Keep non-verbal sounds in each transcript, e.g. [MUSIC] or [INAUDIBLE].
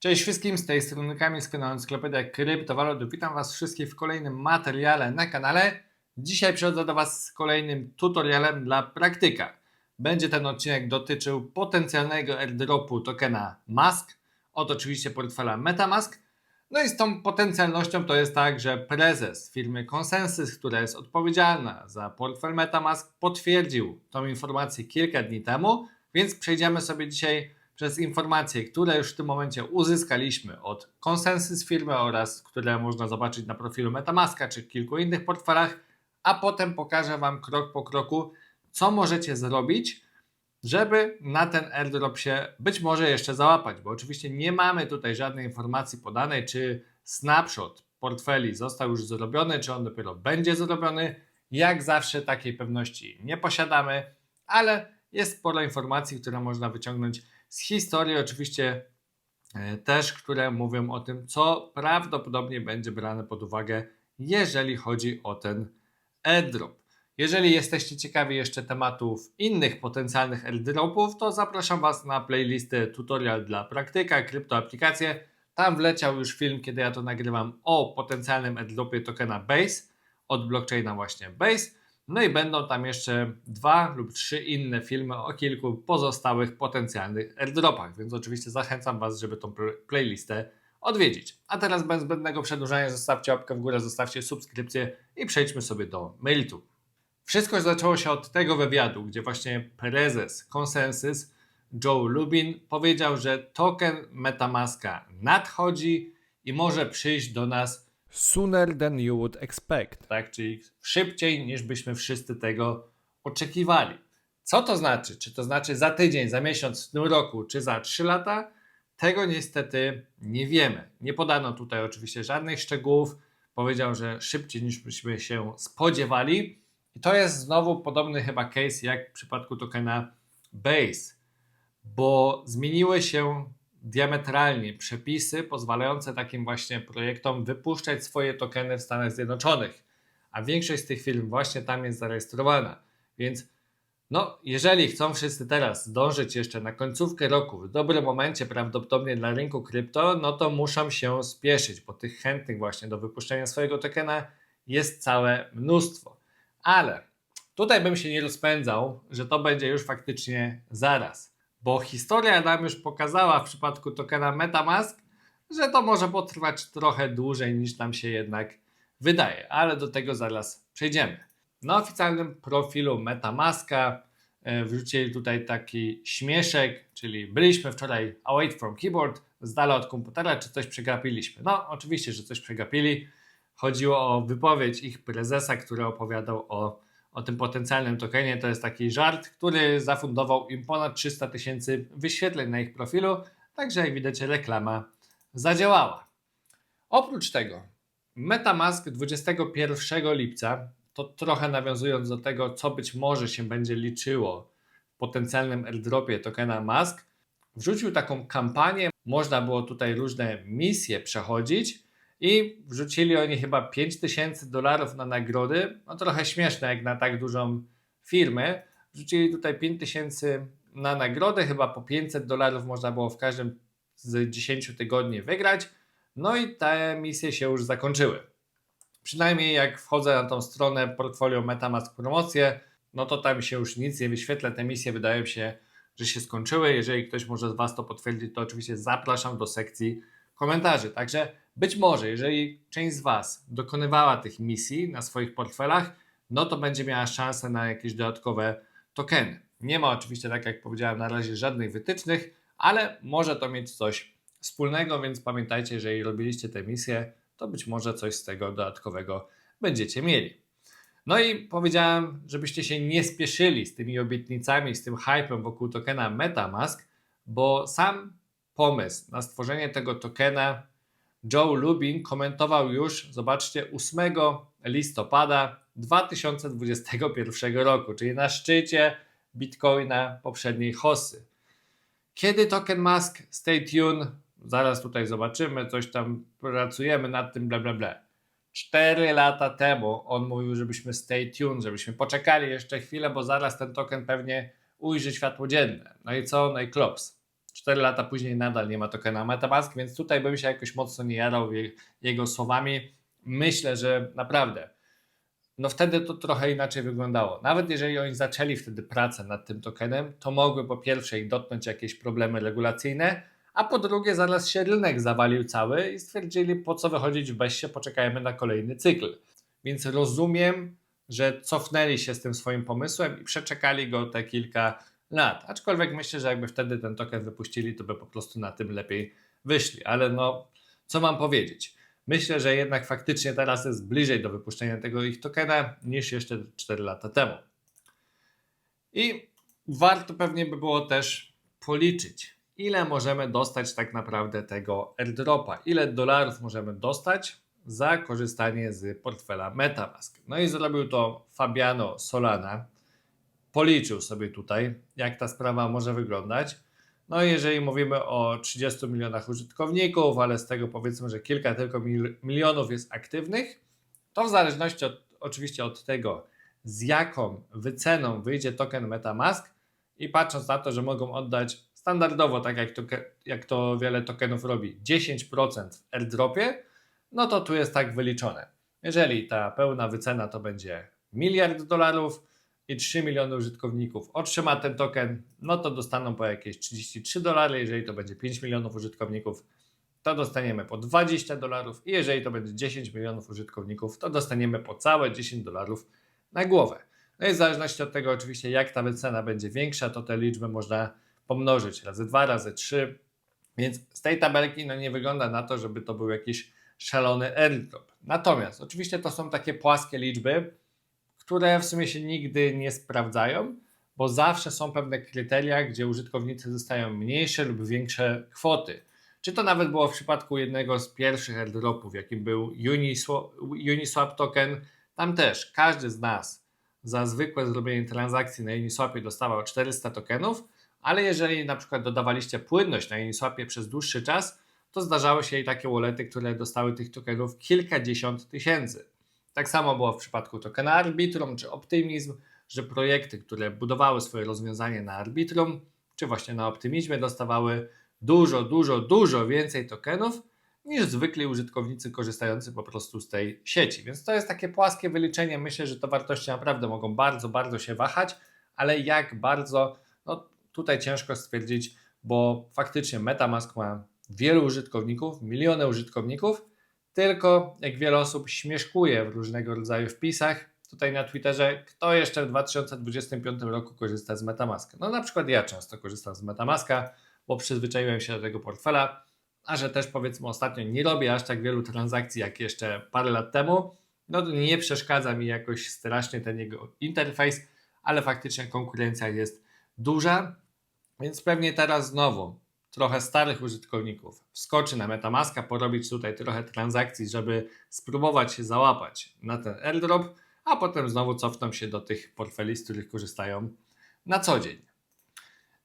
Cześć wszystkim, z tej strony Kamil z kanału Encyklopedię Kryptowalut. Witam Was wszystkich w kolejnym materiale na kanale. Dzisiaj przychodzę do Was z kolejnym tutorialem dla praktyka. Będzie ten odcinek dotyczył potencjalnego airdropu tokena Mask od oczywiście portfela Metamask. No i z tą potencjalnością to jest tak, że prezes firmy Consensus, która jest odpowiedzialna za portfel Metamask, potwierdził tą informację kilka dni temu, więc przejdziemy sobie dzisiaj przez informacje, które już w tym momencie uzyskaliśmy od Consensus firmy oraz które można zobaczyć na profilu Metamaska czy kilku innych portfelach, a potem pokażę Wam krok po kroku, co możecie zrobić, żeby na ten airdrop się być może jeszcze załapać, bo oczywiście nie mamy tutaj żadnej informacji podanej, czy snapshot portfeli został już zrobiony, czy on dopiero będzie zrobiony. Jak zawsze takiej pewności nie posiadamy, ale jest sporo informacji, które można wyciągnąć z historii, oczywiście e, też, które mówią o tym, co prawdopodobnie będzie brane pod uwagę, jeżeli chodzi o ten airdrop. Jeżeli jesteście ciekawi jeszcze tematów innych potencjalnych airdropów, to zapraszam Was na playlistę tutorial dla praktyka, kryptoaplikacje. Tam wleciał już film, kiedy ja to nagrywam o potencjalnym airdropie tokena Base od blockchaina właśnie Base. No i będą tam jeszcze dwa lub trzy inne filmy o kilku pozostałych potencjalnych airdropach, więc oczywiście zachęcam Was, żeby tą playlistę odwiedzić. A teraz bez zbędnego przedłużania zostawcie łapkę w górę, zostawcie subskrypcję i przejdźmy sobie do Mailtu. Wszystko zaczęło się od tego wywiadu, gdzie właśnie prezes Consensus Joe Lubin powiedział, że token Metamaska nadchodzi i może przyjść do nas sooner than you would expect. tak? Czyli szybciej niż byśmy wszyscy tego oczekiwali. Co to znaczy? Czy to znaczy za tydzień, za miesiąc, w tym roku, czy za trzy lata? Tego niestety nie wiemy. Nie podano tutaj oczywiście żadnych szczegółów. Powiedział, że szybciej niż byśmy się spodziewali. I to jest znowu podobny chyba case jak w przypadku tokena Base, bo zmieniły się diametralnie przepisy pozwalające takim właśnie projektom wypuszczać swoje tokeny w Stanach Zjednoczonych, a większość z tych firm właśnie tam jest zarejestrowana. Więc no, jeżeli chcą wszyscy teraz zdążyć jeszcze na końcówkę roku, w dobrym momencie prawdopodobnie dla rynku krypto, no to muszą się spieszyć, bo tych chętnych właśnie do wypuszczenia swojego tokena jest całe mnóstwo. Ale tutaj bym się nie rozpędzał, że to będzie już faktycznie zaraz bo historia nam już pokazała w przypadku tokena Metamask, że to może potrwać trochę dłużej niż nam się jednak wydaje, ale do tego zaraz przejdziemy. Na oficjalnym profilu Metamaska e, wrzucili tutaj taki śmieszek, czyli byliśmy wczoraj away from keyboard, z dala od komputera, czy coś przegapiliśmy. No, oczywiście, że coś przegapili. Chodziło o wypowiedź ich prezesa, który opowiadał o o tym potencjalnym tokenie. To jest taki żart, który zafundował im ponad 300 tysięcy wyświetleń na ich profilu, także jak widać reklama zadziałała. Oprócz tego MetaMask 21 lipca, to trochę nawiązując do tego, co być może się będzie liczyło w potencjalnym airdropie tokena Mask, wrzucił taką kampanię. Można było tutaj różne misje przechodzić i wrzucili oni chyba 5000 dolarów na nagrody. No trochę śmieszne jak na tak dużą firmę. Wrzucili tutaj 5000 na nagrodę, chyba po 500 dolarów można było w każdym z 10 tygodni wygrać. No i te misje się już zakończyły. Przynajmniej jak wchodzę na tą stronę portfolio Metamask Promocje, no to tam się już nic nie wyświetla. Te misje wydają się, że się skończyły. Jeżeli ktoś może z Was to potwierdzić, to oczywiście zapraszam do sekcji komentarzy. Także być może, jeżeli część z Was dokonywała tych misji na swoich portfelach, no to będzie miała szansę na jakieś dodatkowe tokeny. Nie ma oczywiście, tak jak powiedziałem, na razie żadnych wytycznych, ale może to mieć coś wspólnego, więc pamiętajcie, jeżeli robiliście te misje, to być może coś z tego dodatkowego będziecie mieli. No i powiedziałem, żebyście się nie spieszyli z tymi obietnicami, z tym hypem wokół tokena MetaMask, bo sam pomysł na stworzenie tego tokena Joe Lubin komentował już, zobaczcie, 8 listopada 2021 roku, czyli na szczycie Bitcoina poprzedniej hossy. Kiedy token Mask? Stay tuned. Zaraz tutaj zobaczymy, coś tam pracujemy nad tym, bla bla bla. Cztery lata temu on mówił, żebyśmy stay tuned, żebyśmy poczekali jeszcze chwilę, bo zaraz ten token pewnie ujrzy światło dzienne. No i co? No i klops 4 lata później nadal nie ma tokena Metamask, więc tutaj bym się jakoś mocno nie jarał je, jego słowami. Myślę, że naprawdę, no wtedy to trochę inaczej wyglądało. Nawet jeżeli oni zaczęli wtedy pracę nad tym tokenem, to mogły po pierwsze ich dotknąć jakieś problemy regulacyjne, a po drugie zaraz się rynek zawalił cały i stwierdzili po co wychodzić w beście, poczekajmy na kolejny cykl. Więc rozumiem, że cofnęli się z tym swoim pomysłem i przeczekali go te kilka lat. Aczkolwiek myślę, że jakby wtedy ten token wypuścili, to by po prostu na tym lepiej wyszli. Ale no, co mam powiedzieć? Myślę, że jednak faktycznie teraz jest bliżej do wypuszczenia tego ich tokena niż jeszcze 4 lata temu. I warto pewnie by było też policzyć, ile możemy dostać tak naprawdę tego airdropa, ile dolarów możemy dostać za korzystanie z portfela MetaMask. No i zrobił to Fabiano Solana. Policzył sobie tutaj, jak ta sprawa może wyglądać. No i jeżeli mówimy o 30 milionach użytkowników, ale z tego powiedzmy, że kilka tylko mil milionów jest aktywnych, to w zależności od, oczywiście od tego, z jaką wyceną wyjdzie token MetaMask i patrząc na to, że mogą oddać standardowo, tak jak to, jak to wiele tokenów robi, 10% w airdropie, no to tu jest tak wyliczone. Jeżeli ta pełna wycena to będzie miliard dolarów i 3 miliony użytkowników otrzyma ten token, no to dostaną po jakieś 33 dolary. Jeżeli to będzie 5 milionów użytkowników, to dostaniemy po 20 dolarów. I jeżeli to będzie 10 milionów użytkowników, to dostaniemy po całe 10 dolarów na głowę. No i w zależności od tego, oczywiście, jak ta wycena będzie większa, to te liczby można pomnożyć razy 2, razy 3. Więc z tej tabelki no nie wygląda na to, żeby to był jakiś szalony airdrop. Natomiast oczywiście to są takie płaskie liczby, które w sumie się nigdy nie sprawdzają, bo zawsze są pewne kryteria, gdzie użytkownicy dostają mniejsze lub większe kwoty. Czy to nawet było w przypadku jednego z pierwszych airdropów, jakim był Uniswap, token, tam też każdy z nas za zwykłe zrobienie transakcji na Uniswapie dostawał 400 tokenów, ale jeżeli na przykład dodawaliście płynność na Uniswapie przez dłuższy czas, to zdarzały się i takie wallety, które dostały tych tokenów kilkadziesiąt tysięcy. Tak samo było w przypadku tokena Arbitrum czy Optimizm, że projekty, które budowały swoje rozwiązanie na Arbitrum, czy właśnie na Optimizmie, dostawały dużo, dużo, dużo więcej tokenów niż zwykli użytkownicy korzystający po prostu z tej sieci. Więc to jest takie płaskie wyliczenie. Myślę, że te wartości naprawdę mogą bardzo, bardzo się wahać, ale jak bardzo, no tutaj ciężko stwierdzić, bo faktycznie MetaMask ma wielu użytkowników, miliony użytkowników, tylko jak wiele osób śmieszkuje w różnego rodzaju wpisach, tutaj na Twitterze, kto jeszcze w 2025 roku korzysta z Metamaska. No na przykład ja często korzystam z Metamaska, bo przyzwyczaiłem się do tego portfela, a że też powiedzmy ostatnio nie robię aż tak wielu transakcji jak jeszcze parę lat temu, no to nie przeszkadza mi jakoś strasznie ten jego interfejs, ale faktycznie konkurencja jest duża, więc pewnie teraz znowu trochę starych użytkowników wskoczy na Metamaska, porobić tutaj trochę transakcji, żeby spróbować się załapać na ten airdrop, a potem znowu cofną się do tych portfeli, z których korzystają na co dzień.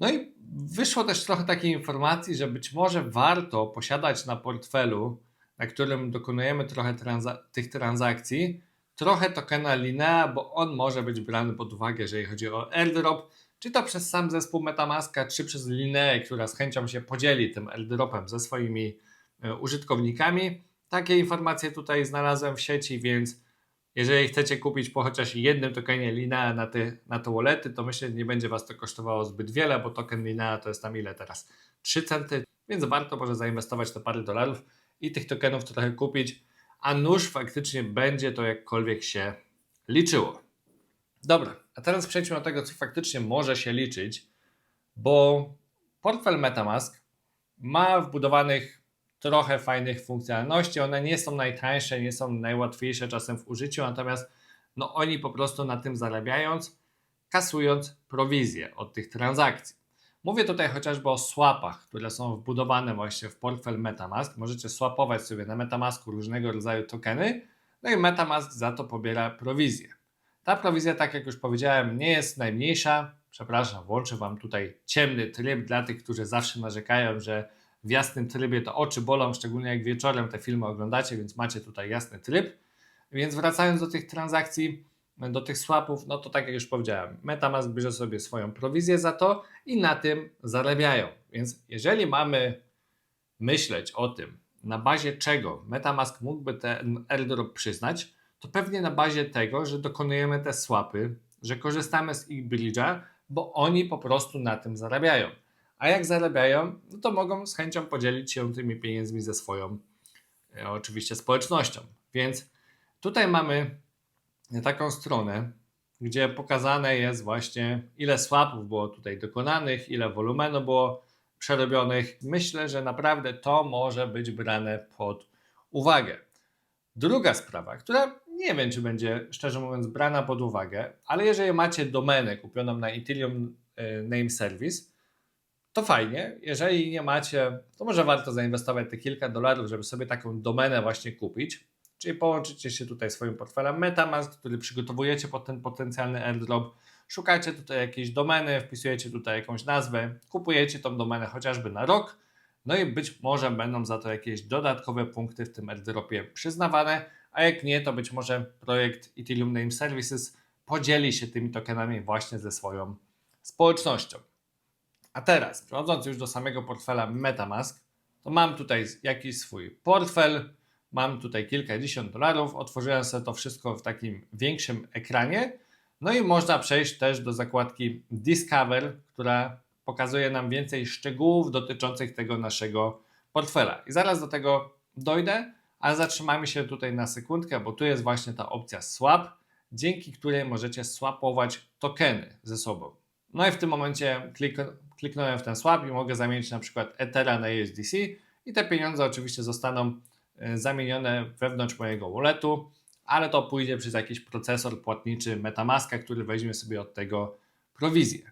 No i wyszło też trochę takiej informacji, że być może warto posiadać na portfelu, na którym dokonujemy trochę transa tych transakcji, trochę tokena Linea, bo on może być brany pod uwagę, jeżeli chodzi o airdrop, czy to przez sam zespół Metamaska, czy przez Lineę, która z chęcią się podzieli tym airdropem ze swoimi użytkownikami. Takie informacje tutaj znalazłem w sieci, więc jeżeli chcecie kupić po chociaż jednym tokenie Linea na te, na te wallety, to myślę, że nie będzie Was to kosztowało zbyt wiele, bo token Linea to jest tam ile teraz? 3 centy, więc warto może zainwestować te parę dolarów i tych tokenów trochę kupić, a nóż faktycznie będzie to jakkolwiek się liczyło. Dobra, a teraz przejdźmy do tego, co faktycznie może się liczyć, bo portfel Metamask ma wbudowanych trochę fajnych funkcjonalności. One nie są najtańsze, nie są najłatwiejsze czasem w użyciu, natomiast no oni po prostu na tym zarabiając, kasując prowizję od tych transakcji. Mówię tutaj chociażby o swapach, które są wbudowane właśnie w portfel Metamask. Możecie swapować sobie na Metamasku różnego rodzaju tokeny, no i Metamask za to pobiera prowizję. Ta prowizja, tak jak już powiedziałem, nie jest najmniejsza. Przepraszam, włączę Wam tutaj ciemny tryb dla tych, którzy zawsze narzekają, że w jasnym trybie to oczy bolą, szczególnie jak wieczorem te filmy oglądacie, więc macie tutaj jasny tryb. Więc wracając do tych transakcji, do tych swapów, no to tak jak już powiedziałem, Metamask bierze sobie swoją prowizję za to i na tym zarabiają. Więc jeżeli mamy myśleć o tym, na bazie czego Metamask mógłby ten airdrop przyznać, to pewnie na bazie tego, że dokonujemy te swapy, że korzystamy z ich bridge'a, bo oni po prostu na tym zarabiają. A jak zarabiają, no to mogą z chęcią podzielić się tymi pieniędzmi ze swoją e, oczywiście społecznością. Więc tutaj mamy taką stronę, gdzie pokazane jest właśnie ile swapów było tutaj dokonanych, ile wolumenu było przerobionych. Myślę, że naprawdę to może być brane pod uwagę. Druga sprawa, która nie wiem, czy będzie szczerze mówiąc brana pod uwagę, ale jeżeli macie domenę kupioną na Ethereum e, Name Service, to fajnie. Jeżeli nie macie, to może warto zainwestować te kilka dolarów, żeby sobie taką domenę właśnie kupić. Czyli połączycie się tutaj swoim portfelem MetaMask, który przygotowujecie pod ten potencjalny airdrop. Szukacie tutaj jakiejś domeny, wpisujecie tutaj jakąś nazwę, kupujecie tą domenę chociażby na rok. No i być może będą za to jakieś dodatkowe punkty w tym airdropie przyznawane, a jak nie, to być może projekt Ethereum Name Services podzieli się tymi tokenami właśnie ze swoją społecznością. A teraz, przechodząc już do samego portfela MetaMask, to mam tutaj jakiś swój portfel, mam tutaj kilkadziesiąt dolarów, otworzyłem sobie to wszystko w takim większym ekranie, no i można przejść też do zakładki Discover, która pokazuje nam więcej szczegółów dotyczących tego naszego portfela. I zaraz do tego dojdę, ale zatrzymajmy się tutaj na sekundkę, bo tu jest właśnie ta opcja swap, dzięki której możecie swapować tokeny ze sobą. No i w tym momencie klik, kliknąłem w ten swap i mogę zamienić na przykład Ethera na USDC i te pieniądze oczywiście zostaną e, zamienione wewnątrz mojego walletu, ale to pójdzie przez jakiś procesor płatniczy Metamaska, który weźmie sobie od tego prowizję.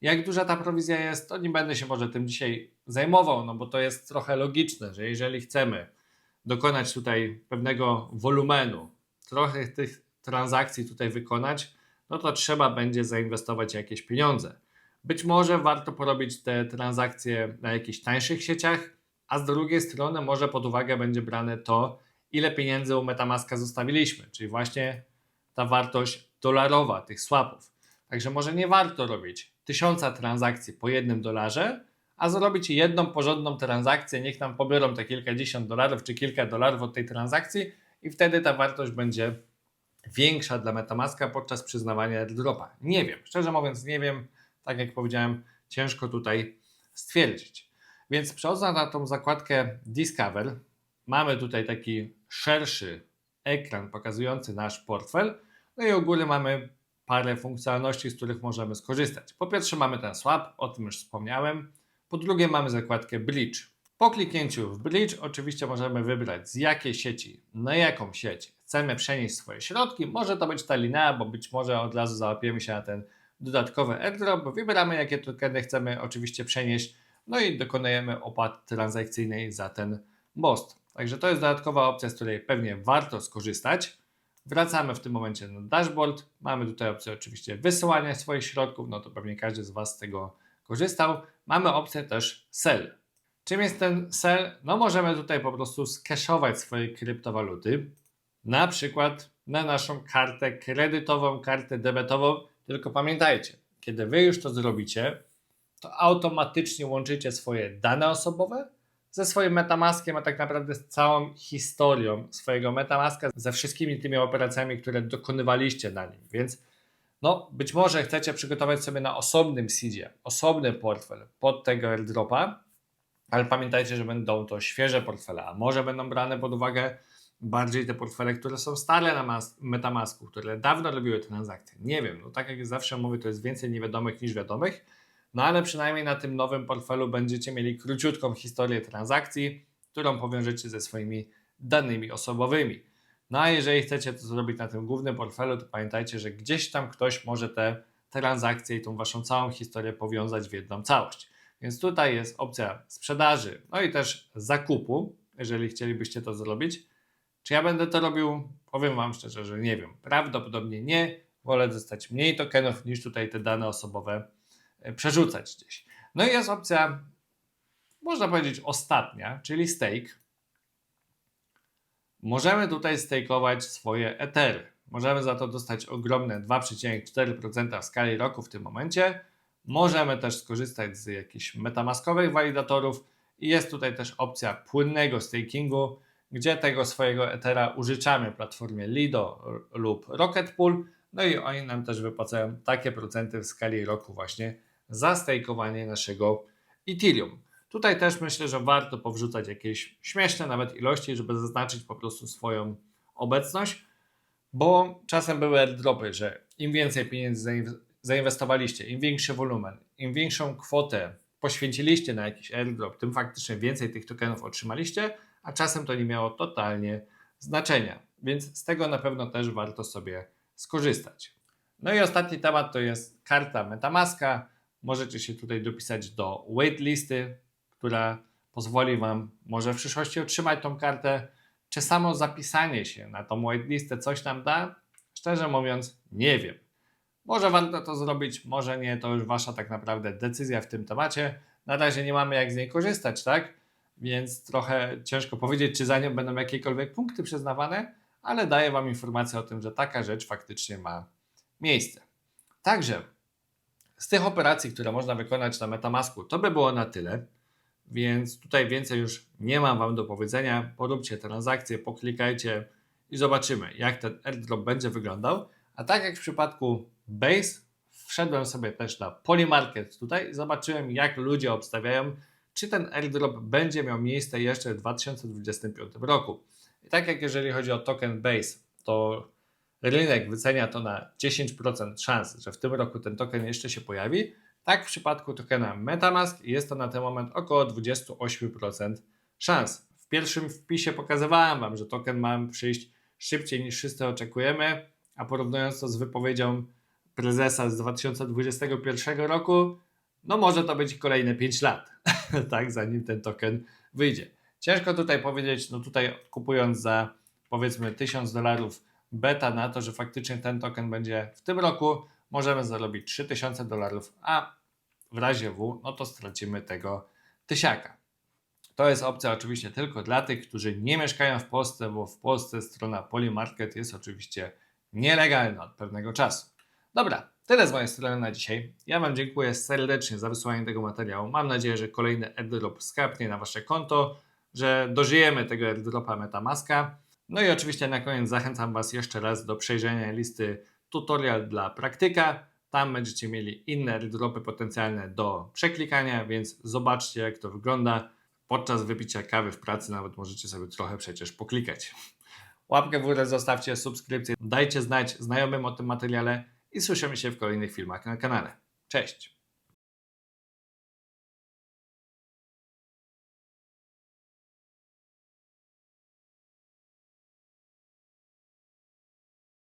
Jak duża ta prowizja jest, to nie będę się może tym dzisiaj zajmował, no bo to jest trochę logiczne, że jeżeli chcemy dokonać tutaj pewnego wolumenu, trochę tych transakcji tutaj wykonać, no to trzeba będzie zainwestować jakieś pieniądze. Być może warto porobić te transakcje na jakichś tańszych sieciach, a z drugiej strony może pod uwagę będzie brane to, ile pieniędzy u Metamaska zostawiliśmy, czyli właśnie ta wartość dolarowa tych swapów. Także może nie warto robić tysiąca transakcji po jednym dolarze, a zrobić jedną porządną transakcję, niech nam pobiorą te kilkadziesiąt dolarów czy kilka dolarów od tej transakcji i wtedy ta wartość będzie większa dla Metamaska podczas przyznawania airdropa. Nie wiem, szczerze mówiąc nie wiem, tak jak powiedziałem, ciężko tutaj stwierdzić. Więc przechodząc na tą zakładkę Discover, mamy tutaj taki szerszy ekran pokazujący nasz portfel, no i u góry mamy parę funkcjonalności, z których możemy skorzystać. Po pierwsze mamy ten swap, o tym już wspomniałem. Po drugie mamy zakładkę Bridge. Po kliknięciu w Bridge oczywiście możemy wybrać z jakiej sieci, na jaką sieć chcemy przenieść swoje środki. Może to być ta linea, bo być może od razu załapiemy się na ten dodatkowy airdrop. Wybieramy jakie tokeny chcemy oczywiście przenieść, no i dokonujemy opłaty transakcyjnej za ten most. Także to jest dodatkowa opcja, z której pewnie warto skorzystać. Wracamy w tym momencie na dashboard. Mamy tutaj opcję oczywiście wysyłania swoich środków, no to pewnie każdy z Was z tego korzystał. Mamy opcję też sell. Czym jest ten sell? No możemy tutaj po prostu skeszować swoje kryptowaluty, na przykład na naszą kartę kredytową, kartę debetową. Tylko pamiętajcie, kiedy Wy już to zrobicie, to automatycznie łączycie swoje dane osobowe ze swoim Metamaskiem, a tak naprawdę z całą historią swojego Metamaska, ze wszystkimi tymi operacjami, które dokonywaliście na nim. Więc no, być może chcecie przygotować sobie na osobnym seedzie, osobny portfel pod tego airdropa, ale pamiętajcie, że będą to świeże portfele, a może będą brane pod uwagę bardziej te portfele, które są stare na mas- Metamasku, które dawno robiły transakcje. Nie wiem, no tak jak zawsze mówię, to jest więcej niewiadomych niż wiadomych, no ale przynajmniej na tym nowym portfelu będziecie mieli króciutką historię transakcji, którą powiążecie ze swoimi danymi osobowymi. No a jeżeli chcecie to zrobić na tym głównym portfelu, to pamiętajcie, że gdzieś tam ktoś może te transakcje i tą waszą całą historię powiązać w jedną całość. Więc tutaj jest opcja sprzedaży, no i też zakupu, jeżeli chcielibyście to zrobić. Czy ja będę to robił? Powiem Wam szczerze, że nie wiem. Prawdopodobnie nie. Wolę dostać mniej tokenów niż tutaj te dane osobowe e, przerzucać gdzieś. No i jest opcja, można powiedzieć, ostatnia, czyli stake. Możemy tutaj stakeować swoje etery. Możemy za to dostać ogromne 2,4% w skali roku w tym momencie. Możemy też skorzystać z jakichś metamaskowych walidatorów i jest tutaj też opcja płynnego stakingu, gdzie tego swojego Ethera użyczamy platformie Lido lub Rocket Pool, no i oni nam też wypłacają takie procenty w skali roku właśnie za stejkowanie naszego Ethereum. Tutaj też myślę, że warto powrzucać jakieś śmieszne nawet ilości, żeby zaznaczyć po prostu swoją obecność, bo czasem były airdropy, że im więcej pieniędzy zainw- zainwestowaliście, im większy wolumen, im większą kwotę poświęciliście na jakiś airdrop, tym faktycznie więcej tych tokenów otrzymaliście, a czasem to nie miało totalnie znaczenia. Więc z tego na pewno też warto sobie skorzystać. No i ostatni temat to jest karta Metamaska. Możecie się tutaj dopisać do waitlisty, która pozwoli Wam może w przyszłości otrzymać tą kartę. Czy samo zapisanie się na tą waitlistę coś nam da? Szczerze mówiąc, nie wiem. Może warto to zrobić, może nie, to już Wasza tak naprawdę decyzja w tym temacie. Na razie nie mamy jak z niej korzystać, tak? Więc trochę ciężko powiedzieć, czy za nią będą jakiekolwiek punkty przyznawane, ale daję Wam informację o tym, że taka rzecz faktycznie ma miejsce. Także z tych operacji, które można wykonać na Metamasku, to by było na tyle. Więc tutaj więcej już nie mam Wam do powiedzenia. Poróbcie transakcje, poklikajcie i zobaczymy, jak ten airdrop będzie wyglądał. A tak jak w przypadku Base, wszedłem sobie też na Polymarket tutaj zobaczyłem, jak ludzie obstawiają, czy ten airdrop będzie miał miejsce jeszcze w 2025 roku. I tak jak jeżeli chodzi o token Base, to rynek wycenia to na 10% szans, że w tym roku ten token jeszcze się pojawi. Tak w przypadku tokena Metamask jest to na ten moment około 28% szans. W pierwszym wpisie pokazywałem Wam, że token ma przyjść szybciej niż wszyscy oczekujemy, a porównując to z wypowiedzią prezesa z 2021 roku, no może to być kolejne 5 lat, [LAUGHS] tak, zanim ten token wyjdzie. Ciężko tutaj powiedzieć, no tutaj kupując za powiedzmy 1000 dolarów beta na to, że faktycznie ten token będzie w tym roku, możemy zarobić 3000 dolarów, a w razie W, no to stracimy tego tysiaka. To jest opcja oczywiście tylko dla tych, którzy nie mieszkają w Polsce, bo w Polsce strona Polymarket jest oczywiście nielegalna od pewnego czasu. Dobra, tyle z mojej strony na dzisiaj. Ja Wam dziękuję serdecznie za wysłanie tego materiału. Mam nadzieję, że kolejny airdrop skapnie na Wasze konto, że dożyjemy tego airdropa Metamaska. No i oczywiście na koniec zachęcam Was jeszcze raz do przejrzenia listy tutorial dla praktyka. Tam będziecie mieli inne airdropy potencjalne do przeklikania, więc zobaczcie jak to wygląda. Podczas wypicia kawy w pracy nawet możecie sobie trochę przecież poklikać. Łapkę w górę zostawcie, subskrypcję, dajcie znać znajomym o tym materiale i słyszymy się w kolejnych filmach na kanale. Cześć!